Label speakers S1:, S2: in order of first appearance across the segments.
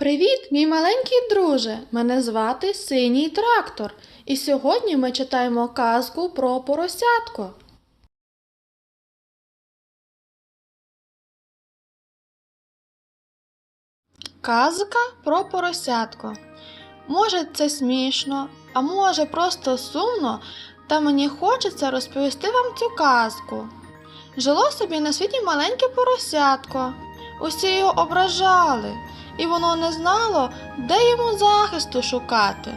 S1: Привіт, мій маленький друже! Мене звати Синій Трактор, і сьогодні ми читаємо казку про поросятко. Казка про поросятко. Може, це смішно, а може просто сумно, та мені хочеться розповісти вам цю казку. Жило собі на світі маленьке поросятко. Усі його ображали, і воно не знало, де йому захисту шукати.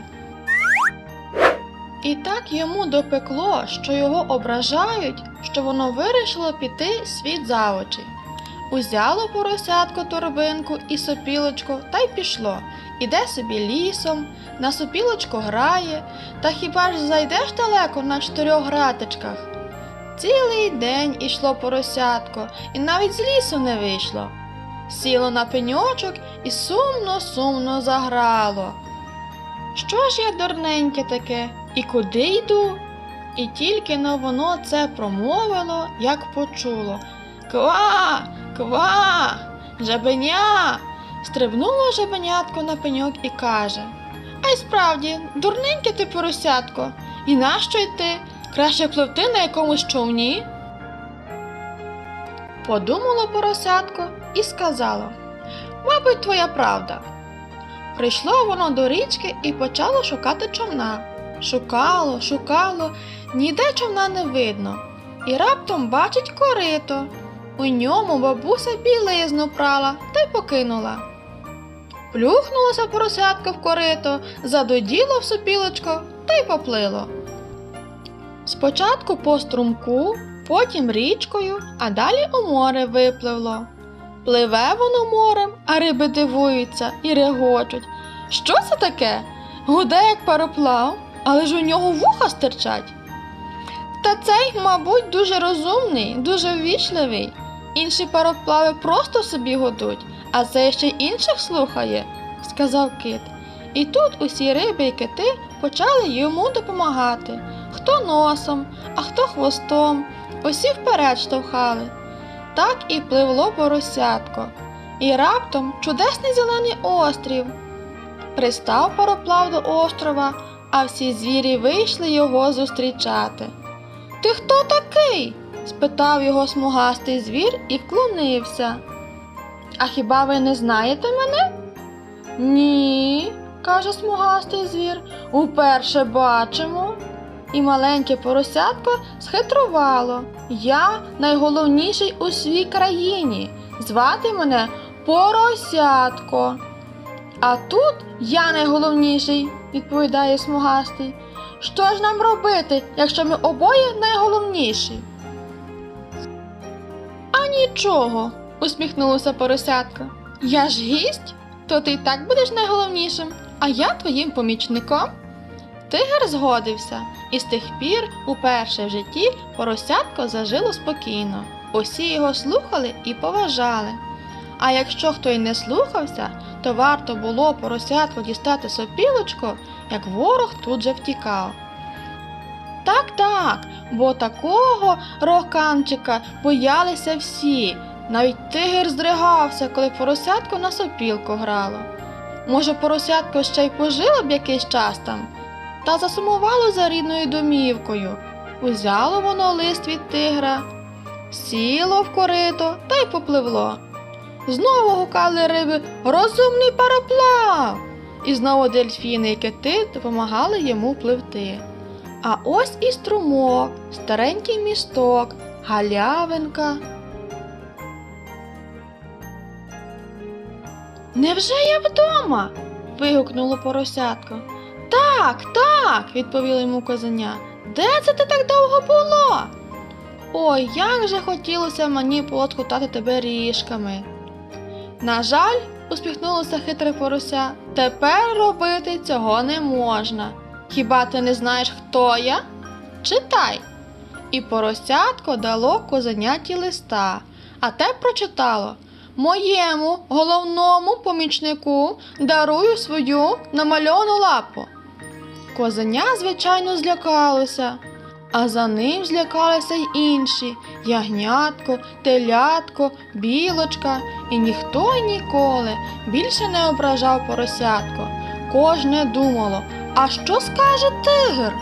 S1: І так йому допекло, що його ображають, що воно вирішило піти світ за очі. Узяло поросятко торбинку і сопілочку та й пішло. Іде собі лісом, на сопілочку грає, та хіба ж зайдеш далеко на чотирьох граточках? Цілий день ішло поросятко, і навіть з лісу не вийшло. Сіло на пеньочок і сумно-сумно заграло. Що ж я дурненьке таке, і куди йду? І тільки но воно це промовило, як почуло. Ква, ква, жабеня. Стрибнуло жабенятко на пеньок і каже А й справді, дурненьке ти поросятко, і нащо йти? Краще пливти на якомусь човні. Подумало поросятко і сказало Мабуть, твоя правда. Прийшло воно до річки і почало шукати човна. Шукало, шукало, ніде човна не видно, і раптом бачить корито. У ньому бабуся білизну прала та й покинула. Плюхнулося поросятко в корито, задоділо в сопілочко та й поплило. Спочатку по струмку, потім річкою, а далі у море випливло. Пливе воно морем, а риби дивуються і регочуть. Що це таке? Гуде, як пароплав, але ж у нього вуха стирчать. Та цей, мабуть, дуже розумний, дуже ввічливий. Інші пароплави просто собі годуть, а цей ще й інших слухає, сказав кит. І тут усі риби і кити почали йому допомагати. Хто носом, а хто хвостом, усі вперед штовхали. Так і пливло поросятко. І раптом чудесний зелений острів. Пристав пароплав до острова, а всі звірі вийшли його зустрічати. Ти хто такий? спитав його смугастий звір і вклонився. А хіба ви не знаєте мене? Ні, каже смугастий звір, уперше бачимо. І маленьке поросятко схитрувало. Я найголовніший у свій країні. Звати мене Поросятко. А тут я найголовніший, відповідає смугастий. Що ж нам робити, якщо ми обоє найголовніші? А нічого, усміхнулося поросятко. Я ж гість, то ти так будеш найголовнішим, а я твоїм помічником. Тигр згодився, і з тих пір, уперше в житті, поросятко зажило спокійно. Усі його слухали і поважали. А якщо хто й не слухався, то варто було поросятку дістати сопілочку, як ворог тут же втікав. Так, так, бо такого роканчика боялися всі. Навіть тигр здригався, коли поросятко на сопілку грало. Може, поросятко ще й пожило б якийсь час там, та засумувало за рідною домівкою. Узяло воно лист від тигра, сіло в корито та й попливло. Знову гукали риби розумний пароплав. І знову дельфіни і кити допомагали йому пливти. А ось і струмок, старенький місток, галявинка. Невже я вдома? вигукнуло поросятко. Так, так, відповіло йому козеня. Де це ти так довго було? Ой, як же хотілося мені полоскотати тебе ріжками. На жаль, усміхнулося хитре порося, тепер робити цього не можна. Хіба ти не знаєш, хто я? Читай. І поросятко дало козеняті листа, а те прочитало Моєму головному помічнику дарую свою намальовану лапу. Козеня, звичайно, злякалося. а за ним злякалися й інші ягнятко, телятко, білочка, і ніхто ніколи більше не ображав поросятко. Кожне думало, а що скаже тигр?